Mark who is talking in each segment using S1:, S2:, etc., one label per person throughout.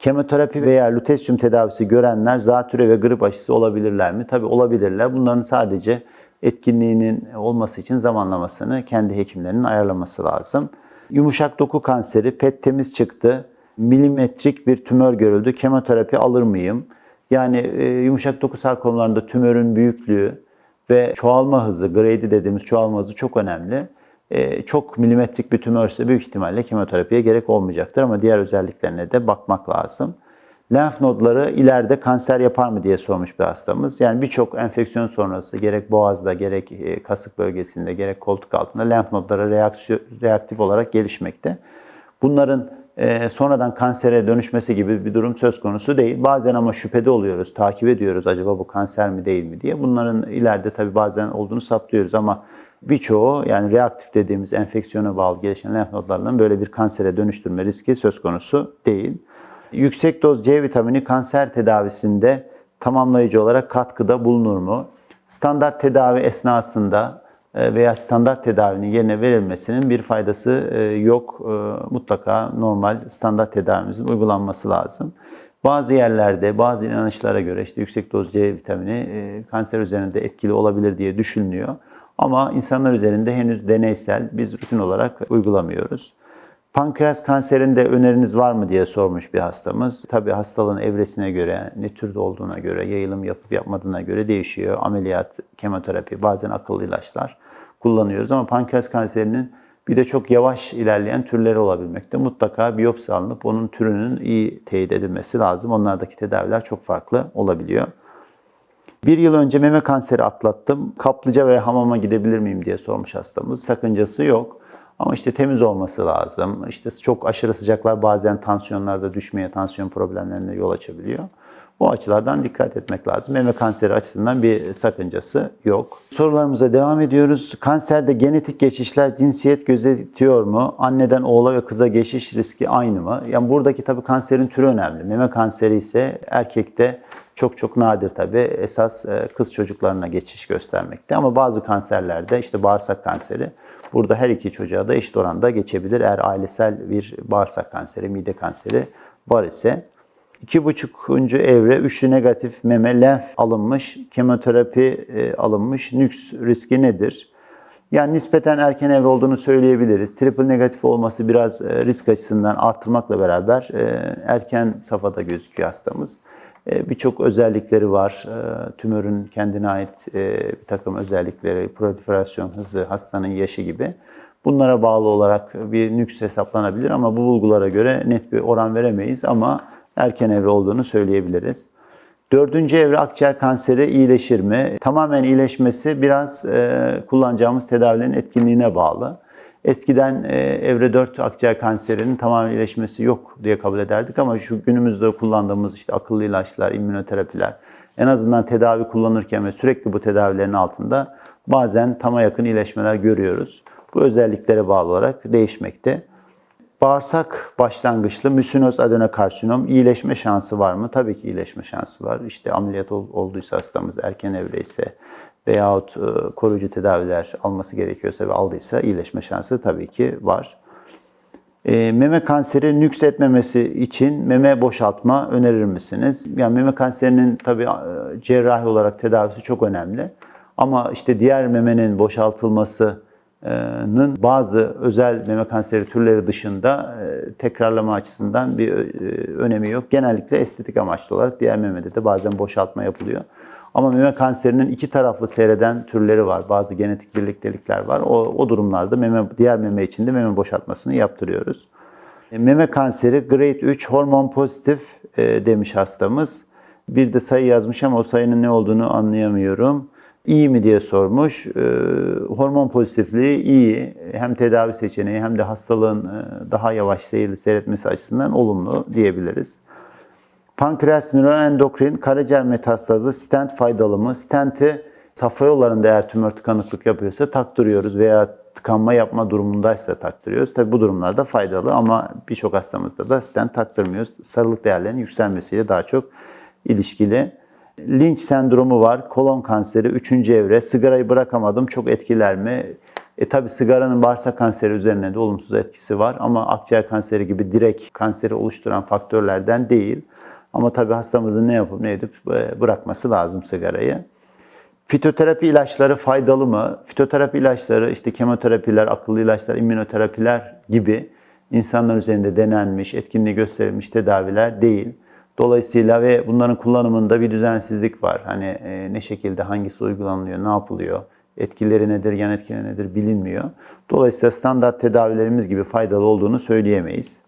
S1: Kemoterapi veya lutesyum tedavisi görenler zatüre ve grip aşısı olabilirler mi? Tabii olabilirler. Bunların sadece etkinliğinin olması için zamanlamasını kendi hekimlerinin ayarlaması lazım. Yumuşak doku kanseri, PET temiz çıktı. Milimetrik bir tümör görüldü. Kemoterapi alır mıyım? Yani e, yumuşak doku sarkomlarında tümörün büyüklüğü ve çoğalma hızı, grade dediğimiz çoğalma hızı çok önemli. E, çok milimetrik bir tümörse büyük ihtimalle kemoterapiye gerek olmayacaktır ama diğer özelliklerine de bakmak lazım. Lenf nodları ileride kanser yapar mı diye sormuş bir hastamız. Yani birçok enfeksiyon sonrası gerek boğazda, gerek e, kasık bölgesinde, gerek koltuk altında lenf nodları reaksiyon, reaktif olarak gelişmekte. Bunların e, sonradan kansere dönüşmesi gibi bir durum söz konusu değil. Bazen ama şüphede oluyoruz, takip ediyoruz acaba bu kanser mi değil mi diye. Bunların ileride tabii bazen olduğunu saptıyoruz ama birçoğu yani reaktif dediğimiz enfeksiyona bağlı gelişen lenf nodlarının böyle bir kansere dönüştürme riski söz konusu değil. Yüksek doz C vitamini kanser tedavisinde tamamlayıcı olarak katkıda bulunur mu? Standart tedavi esnasında e, veya standart tedavinin yerine verilmesinin bir faydası e, yok. E, Mutlaka normal standart tedavimizin uygulanması lazım. Bazı yerlerde, bazı inanışlara göre işte yüksek doz C vitamini kanser üzerinde etkili olabilir diye düşünülüyor. Ama insanlar üzerinde henüz deneysel, biz rutin olarak uygulamıyoruz. Pankreas kanserinde öneriniz var mı diye sormuş bir hastamız. Tabii hastalığın evresine göre, ne türde olduğuna göre, yayılım yapıp yapmadığına göre değişiyor. Ameliyat, kemoterapi, bazen akıllı ilaçlar kullanıyoruz ama pankreas kanserinin bir de çok yavaş ilerleyen türleri olabilmekte. Mutlaka biyopsi alınıp onun türünün iyi teyit edilmesi lazım. Onlardaki tedaviler çok farklı olabiliyor. Bir yıl önce meme kanseri atlattım. Kaplıca ve hamama gidebilir miyim diye sormuş hastamız. Sakıncası yok. Ama işte temiz olması lazım. İşte çok aşırı sıcaklar bazen tansiyonlarda düşmeye, tansiyon problemlerine yol açabiliyor. Bu açılardan dikkat etmek lazım. Meme kanseri açısından bir sakıncası yok. Sorularımıza devam ediyoruz. Kanserde genetik geçişler cinsiyet gözetiyor mu? Anneden oğula ve kıza geçiş riski aynı mı? Yani buradaki tabii kanserin türü önemli. Meme kanseri ise erkekte çok çok nadir tabii. Esas e, kız çocuklarına geçiş göstermekte. Ama bazı kanserlerde işte bağırsak kanseri burada her iki çocuğa da eşit oranda geçebilir. Eğer ailesel bir bağırsak kanseri, mide kanseri var ise. İki buçukuncu evre üçlü negatif meme lenf alınmış, kemoterapi e, alınmış. Nüks riski nedir? Yani nispeten erken evre olduğunu söyleyebiliriz. Triple negatif olması biraz e, risk açısından artırmakla beraber e, erken safhada gözüküyor hastamız. Birçok özellikleri var. Tümörün kendine ait bir takım özellikleri, proliferasyon hızı, hastanın yaşı gibi. Bunlara bağlı olarak bir nüks hesaplanabilir ama bu bulgulara göre net bir oran veremeyiz ama erken evre olduğunu söyleyebiliriz. Dördüncü evre akciğer kanseri iyileşir mi? Tamamen iyileşmesi biraz e, kullanacağımız tedavilerin etkinliğine bağlı. Eskiden e, evre 4 akciğer kanserinin tamamen iyileşmesi yok diye kabul ederdik ama şu günümüzde kullandığımız işte akıllı ilaçlar, immünoterapiler en azından tedavi kullanırken ve sürekli bu tedavilerin altında bazen tama yakın iyileşmeler görüyoruz. Bu özelliklere bağlı olarak değişmekte. Bağırsak başlangıçlı müsinoz adenokarsinom iyileşme şansı var mı? Tabii ki iyileşme şansı var. İşte ameliyat olduysa hastamız erken evre ise veyahut e, koruyucu tedaviler alması gerekiyorsa ve aldıysa iyileşme şansı tabii ki var. E, meme kanseri nüksetmemesi için meme boşaltma önerir misiniz? Yani meme kanserinin tabii e, cerrahi olarak tedavisi çok önemli. Ama işte diğer memenin boşaltılması bazı özel meme kanseri türleri dışında tekrarlama açısından bir önemi yok. Genellikle estetik amaçlı olarak diğer memede de bazen boşaltma yapılıyor. Ama meme kanserinin iki taraflı seyreden türleri var. Bazı genetik birliktelikler var. O, o durumlarda meme, diğer meme içinde meme boşaltmasını yaptırıyoruz. E, meme kanseri grade 3 hormon pozitif demiş hastamız. Bir de sayı yazmış ama o sayının ne olduğunu anlayamıyorum iyi mi diye sormuş. E, hormon pozitifliği iyi. Hem tedavi seçeneği hem de hastalığın e, daha yavaş seyir, seyretmesi açısından olumlu diyebiliriz. Pankreas nöroendokrin karaciğer metastazı stent faydalı mı? Stenti safra yollarında eğer tümör tıkanıklık yapıyorsa taktırıyoruz veya tıkanma yapma durumundaysa taktırıyoruz. Tabi bu durumlarda faydalı ama birçok hastamızda da stent taktırmıyoruz. Sarılık değerlerinin yükselmesiyle daha çok ilişkili. Lynch sendromu var, kolon kanseri, üçüncü evre. Sigarayı bırakamadım, çok etkiler mi? E tabi sigaranın bağırsak kanseri üzerine de olumsuz etkisi var ama akciğer kanseri gibi direkt kanseri oluşturan faktörlerden değil. Ama tabi hastamızın ne yapıp ne edip e, bırakması lazım sigarayı. Fitoterapi ilaçları faydalı mı? Fitoterapi ilaçları işte kemoterapiler, akıllı ilaçlar, immünoterapiler gibi insanlar üzerinde denenmiş, etkinliği gösterilmiş tedaviler değil. Dolayısıyla ve bunların kullanımında bir düzensizlik var. Hani e, ne şekilde hangisi uygulanıyor, ne yapılıyor, etkileri nedir, yan etkileri nedir bilinmiyor. Dolayısıyla standart tedavilerimiz gibi faydalı olduğunu söyleyemeyiz.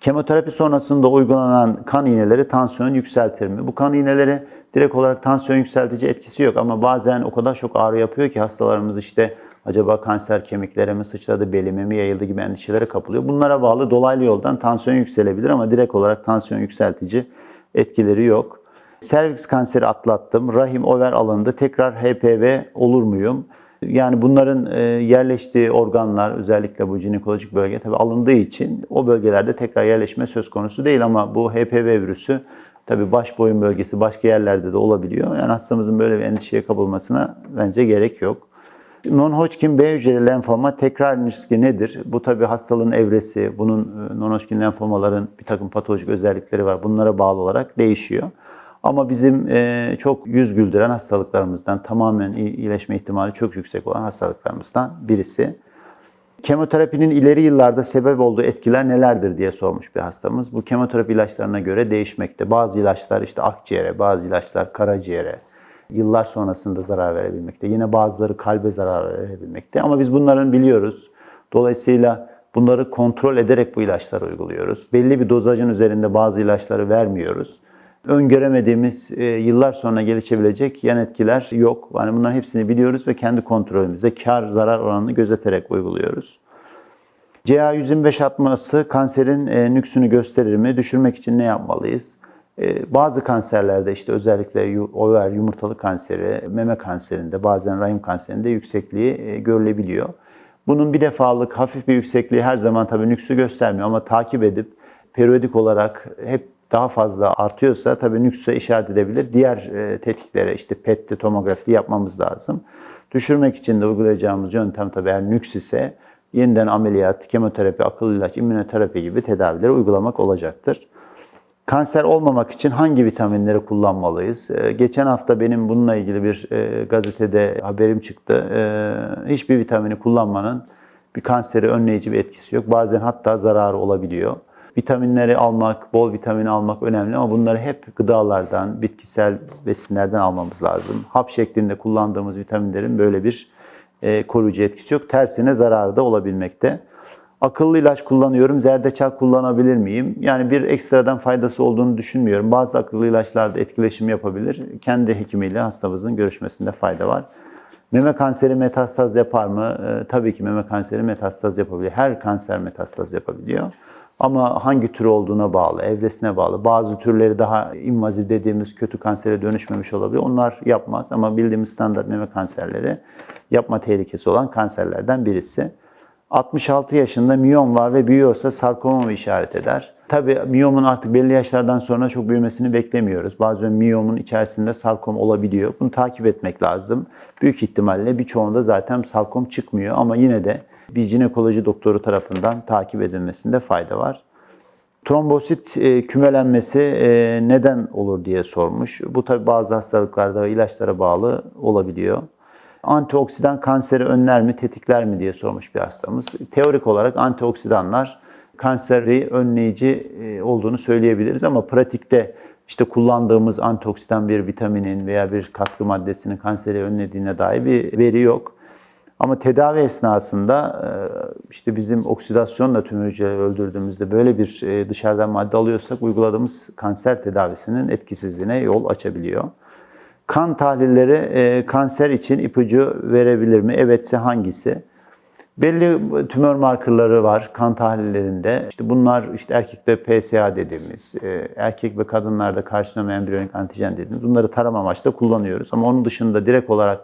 S1: Kemoterapi sonrasında uygulanan kan iğneleri tansiyon yükseltir mi? Bu kan iğneleri direkt olarak tansiyon yükseltici etkisi yok ama bazen o kadar çok ağrı yapıyor ki hastalarımız işte acaba kanser kemiklere mi sıçradı, belime mi yayıldı gibi endişelere kapılıyor. Bunlara bağlı dolaylı yoldan tansiyon yükselebilir ama direkt olarak tansiyon yükseltici etkileri yok. Serviks kanseri atlattım, rahim over alındı, tekrar HPV olur muyum? Yani bunların e, yerleştiği organlar özellikle bu jinekolojik bölge tabii alındığı için o bölgelerde tekrar yerleşme söz konusu değil ama bu HPV virüsü tabii baş boyun bölgesi başka yerlerde de olabiliyor. Yani hastamızın böyle bir endişeye kapılmasına bence gerek yok. Non-Hodgkin B hücreli lenfoma tekrar riski nedir? Bu tabii hastalığın evresi, bunun e, non-Hodgkin lenfomaların bir takım patolojik özellikleri var. Bunlara bağlı olarak değişiyor. Ama bizim e, çok yüz güldüren hastalıklarımızdan, tamamen iyileşme ihtimali çok yüksek olan hastalıklarımızdan birisi. Kemoterapinin ileri yıllarda sebep olduğu etkiler nelerdir diye sormuş bir hastamız. Bu kemoterapi ilaçlarına göre değişmekte. Bazı ilaçlar işte akciğere, bazı ilaçlar karaciğere, yıllar sonrasında zarar verebilmekte. Yine bazıları kalbe zarar verebilmekte. Ama biz bunların biliyoruz. Dolayısıyla bunları kontrol ederek bu ilaçları uyguluyoruz. Belli bir dozajın üzerinde bazı ilaçları vermiyoruz öngöremediğimiz e, yıllar sonra gelişebilecek yan etkiler yok. Yani bunların hepsini biliyoruz ve kendi kontrolümüzde kar zarar oranını gözeterek uyguluyoruz. CA125 atması kanserin e, nüksünü gösterir mi? Düşürmek için ne yapmalıyız? E, bazı kanserlerde işte özellikle over yumurtalık kanseri, meme kanserinde, bazen rahim kanserinde yüksekliği görülebiliyor. Bunun bir defalık hafif bir yüksekliği her zaman tabii nüksü göstermiyor ama takip edip periyodik olarak hep daha fazla artıyorsa tabii nüksüse işaret edebilir. Diğer e, tetkiklere işte PET'ti, tomografi yapmamız lazım. Düşürmek için de uygulayacağımız yöntem tabii eğer nüks ise yeniden ameliyat, kemoterapi, akıllı ilaç, immünoterapi gibi tedavileri uygulamak olacaktır. Kanser olmamak için hangi vitaminleri kullanmalıyız? E, geçen hafta benim bununla ilgili bir e, gazetede haberim çıktı. Hiçbir vitamini kullanmanın bir kanseri önleyici bir etkisi yok. Bazen hatta zararı olabiliyor. Vitaminleri almak, bol vitamin almak önemli ama bunları hep gıdalardan, bitkisel besinlerden almamız lazım. Hap şeklinde kullandığımız vitaminlerin böyle bir e, koruyucu etkisi yok. Tersine zararı da olabilmekte. Akıllı ilaç kullanıyorum, zerdeçal kullanabilir miyim? Yani bir ekstradan faydası olduğunu düşünmüyorum. Bazı akıllı ilaçlarda etkileşim yapabilir. Kendi hekimiyle hastamızın görüşmesinde fayda var. Meme kanseri metastaz yapar mı? Ee, tabii ki meme kanseri metastaz yapabiliyor. Her kanser metastaz yapabiliyor. Ama hangi tür olduğuna bağlı, evresine bağlı. Bazı türleri daha invaziv dediğimiz kötü kansere dönüşmemiş olabilir. Onlar yapmaz ama bildiğimiz standart meme kanserleri yapma tehlikesi olan kanserlerden birisi. 66 yaşında miyom var ve büyüyorsa sarkoma mı işaret eder? Tabi miyomun artık belli yaşlardan sonra çok büyümesini beklemiyoruz. Bazen miyomun içerisinde sarkom olabiliyor. Bunu takip etmek lazım. Büyük ihtimalle birçoğunda zaten sarkom çıkmıyor ama yine de bir jinekoloji doktoru tarafından takip edilmesinde fayda var. Trombosit e, kümelenmesi e, neden olur diye sormuş. Bu tabi bazı hastalıklarda ilaçlara bağlı olabiliyor. Antioksidan kanseri önler mi, tetikler mi diye sormuş bir hastamız. Teorik olarak antioksidanlar kanseri önleyici e, olduğunu söyleyebiliriz ama pratikte işte kullandığımız antioksidan bir vitaminin veya bir katkı maddesinin kanseri önlediğine dair bir veri yok. Ama tedavi esnasında e, işte bizim oksidasyonla tüm hücreleri öldürdüğümüzde böyle bir e, dışarıdan madde alıyorsak uyguladığımız kanser tedavisinin etkisizliğine yol açabiliyor. Kan tahlilleri e, kanser için ipucu verebilir mi? Evetse hangisi? Belli tümör markerları var kan tahlillerinde. İşte bunlar işte erkekte PSA dediğimiz, erkek ve kadınlarda karsinom embriyonik antijen dediğimiz bunları tarama amaçlı kullanıyoruz. Ama onun dışında direkt olarak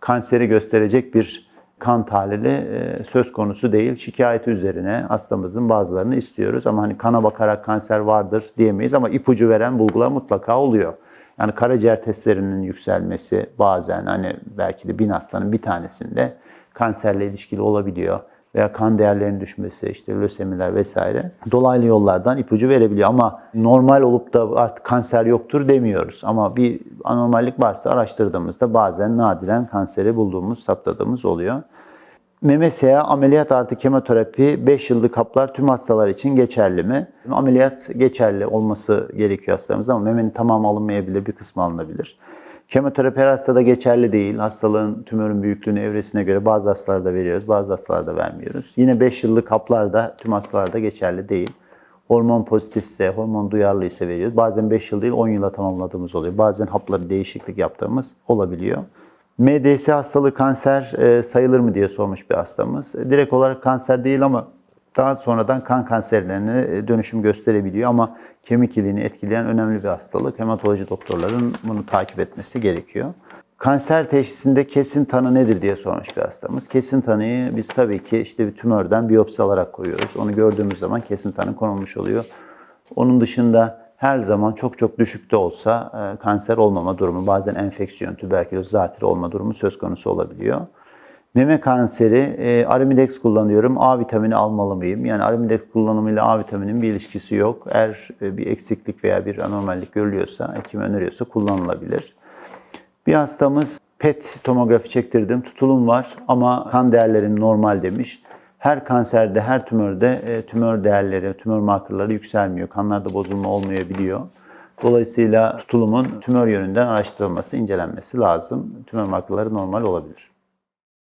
S1: kanseri gösterecek bir kan tahlili e, söz konusu değil. Şikayeti üzerine hastamızın bazılarını istiyoruz ama hani kana bakarak kanser vardır diyemeyiz ama ipucu veren bulgular mutlaka oluyor. Yani karaciğer testlerinin yükselmesi bazen hani belki de bin hastanın bir tanesinde kanserle ilişkili olabiliyor veya kan değerlerinin düşmesi, işte lösemiler vesaire dolaylı yollardan ipucu verebiliyor. Ama normal olup da artık kanser yoktur demiyoruz. Ama bir anormallik varsa araştırdığımızda bazen nadiren kanseri bulduğumuz, saptadığımız oluyor. MMSA ameliyat artı kemoterapi 5 yıllık haplar tüm hastalar için geçerli mi? Ameliyat geçerli olması gerekiyor hastalarımızda ama memenin tamamı alınmayabilir, bir kısmı alınabilir. Kemoterapi her hastada geçerli değil. Hastalığın tümörün büyüklüğünü, evresine göre bazı hastalarda veriyoruz, bazı hastalarda vermiyoruz. Yine 5 yıllık haplar da tüm hastalarda geçerli değil. Hormon pozitifse, hormon duyarlı ise veriyoruz. Bazen 5 yıl değil 10 yıla tamamladığımız oluyor. Bazen hapları değişiklik yaptığımız olabiliyor. MDS hastalığı kanser e, sayılır mı diye sormuş bir hastamız. E, Direkt olarak kanser değil ama daha sonradan kan kanserlerine e, dönüşüm gösterebiliyor ama kemik iliğini etkileyen önemli bir hastalık. Hematoloji doktorların bunu takip etmesi gerekiyor. Kanser teşhisinde kesin tanı nedir diye sormuş bir hastamız. Kesin tanıyı biz tabii ki işte bir tümörden biyopsi alarak koyuyoruz. Onu gördüğümüz zaman kesin tanı konulmuş oluyor. Onun dışında her zaman çok çok düşükte olsa e, kanser olmama durumu, bazen enfeksiyon, tüberküloz, zatürre olma durumu söz konusu olabiliyor. Meme kanseri, e, Arimidex kullanıyorum. A vitamini almalı mıyım? Yani Arimidex kullanımıyla A vitaminin bir ilişkisi yok. Eğer e, bir eksiklik veya bir anormallik görülüyorsa, hekim öneriyorsa kullanılabilir. Bir hastamız PET tomografi çektirdim, tutulum var ama kan değerlerim normal demiş. Her kanserde, her tümörde e, tümör değerleri, tümör markerları yükselmiyor. Kanlarda bozulma olmayabiliyor. Dolayısıyla tutulumun tümör yönünden araştırılması, incelenmesi lazım. Tümör markerları normal olabilir.